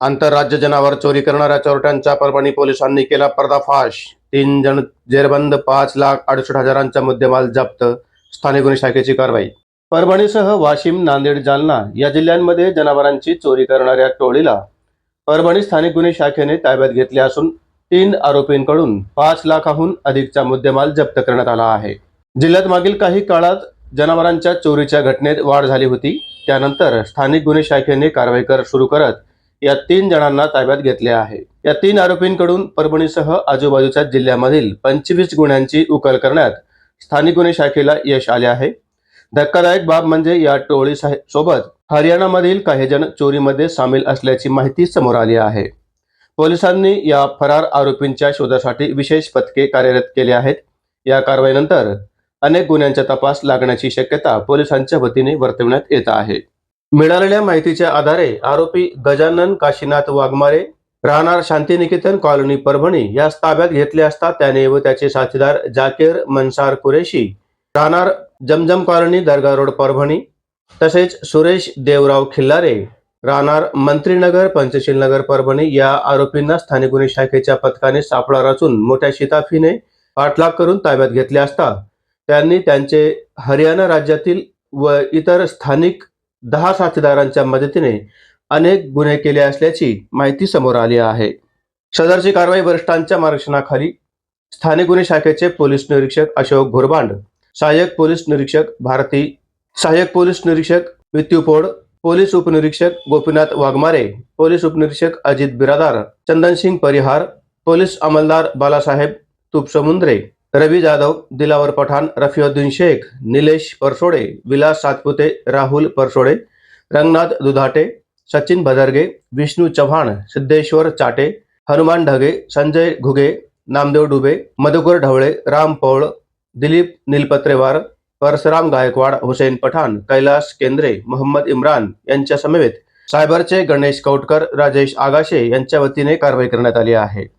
आंतरराज्य जनावर चोरी करणाऱ्या चोरट्यांच्या परभणी पोलिसांनी केला पर्दाफाश. तीन जण जेरबंद पाच लाख अडुसष्ट हजारांचा मुद्देमाल जप्त. स्थानिक गुन्हे शाखेची कारवाई. परभणीसह वाशिम नांदेड जालना या जिल्ह्यांमध्ये जनावरांची चोरी करणाऱ्या टोळीला परभणी स्थानिक गुन्हे शाखेने ताब्यात घेतले असून तीन आरोपींकडून पाच लाखाहून अधिकचा मुद्देमाल जप्त करण्यात आला आहे. जिल्ह्यात मागील काही काळात जनावरांच्या चोरीच्या घटनेत वाढ झाली होती. त्यानंतर स्थानिक गुन्हे शाखेने कारवाई कर सुरू करत या तीन जणांना ताब्यात घेतले आहे. या तीन आरोपींकडून परभणीसह आजूबाजूच्या जिल्ह्यामधील पंचवीस गुन्ह्यांची उकल करण्यात स्थानिक गुन्हे शाखेला यश आले आहे. धक्कादायक बाब म्हणजे या टोळी सोबत हरियाणामधील काही जण चोरीमध्ये सामील असल्याची माहिती समोर आली आहे. पोलिसांनी या फरार आरोपींच्या शोधासाठी विशेष पथके कार्यरत केले आहेत. या कारवाईनंतर अनेक गुन्ह्यांचा तपास लागण्याची शक्यता पोलिसांच्या वतीने वर्तवण्यात येत आहे. मिळालेल्या माहितीच्या आधारे आरोपी गजानन काशीनाथ वाघमारे राहणार शांतिनिकेतन कॉलनी परभणी या ताब्यात घेतले असता त्याने व त्याचे साथीदार जाकीर मनसार कुरेशी राहणार जमजम कॉलनी दर्गा रोड परभणी तसेच सुरेश देवराव खिल्लारे राहणार मंत्रीनगर पंचशील नगर परभणी या आरोपींना स्थानिक गुन्हे शाखेच्या पथकाने सापळा रचून मोठ्या शिताफीने पाठलाग करून ताब्यात घेतले असता त्यांनी त्यांचे हरियाणा राज्यातील व इतर स्थानिक दहा साथीदारांच्या मदतीने अनेक गुन्हे केले असल्याची माहिती समोर आली आहे. सदरची कारवाई वरिष्ठांच्या मार्गदर्शनाखाली स्थानिक गुन्हे शाखेचे पोलीस निरीक्षक अशोक घोरबांड सहाय्यक पोलीस निरीक्षक भारती सहाय्यक पोलीस निरीक्षक वित्युपोड पोलीस उपनिरीक्षक गोपीनाथ वाघमारे पोलीस उपनिरीक्षक अजित बिरादार चंदनसिंग परिहार पोलीस अंमलदार बालासाहेब तुपसमुंद्रे रवी जाधव दिलावर पठाण रफिउद्दीन शेख निलेश परसोडे विलास सातपुते राहुल परसोडे रंगनाथ दुधाटे सचिन भदरगे विष्णू चव्हाण सिद्धेश्वर चाटे हनुमान ढगे संजय घुगे नामदेव डुबे मधुकर ढवळे राम पौळ दिलीप निलपत्रेवार परसराम गायकवाड हुसेन पठाण कैलास केंद्रे मोहम्मद इम्रान यांच्या समवेत सायबरचे गणेश कौटकर राजेश आगाशे यांच्या वतीने कारवाई करण्यात आली आहे.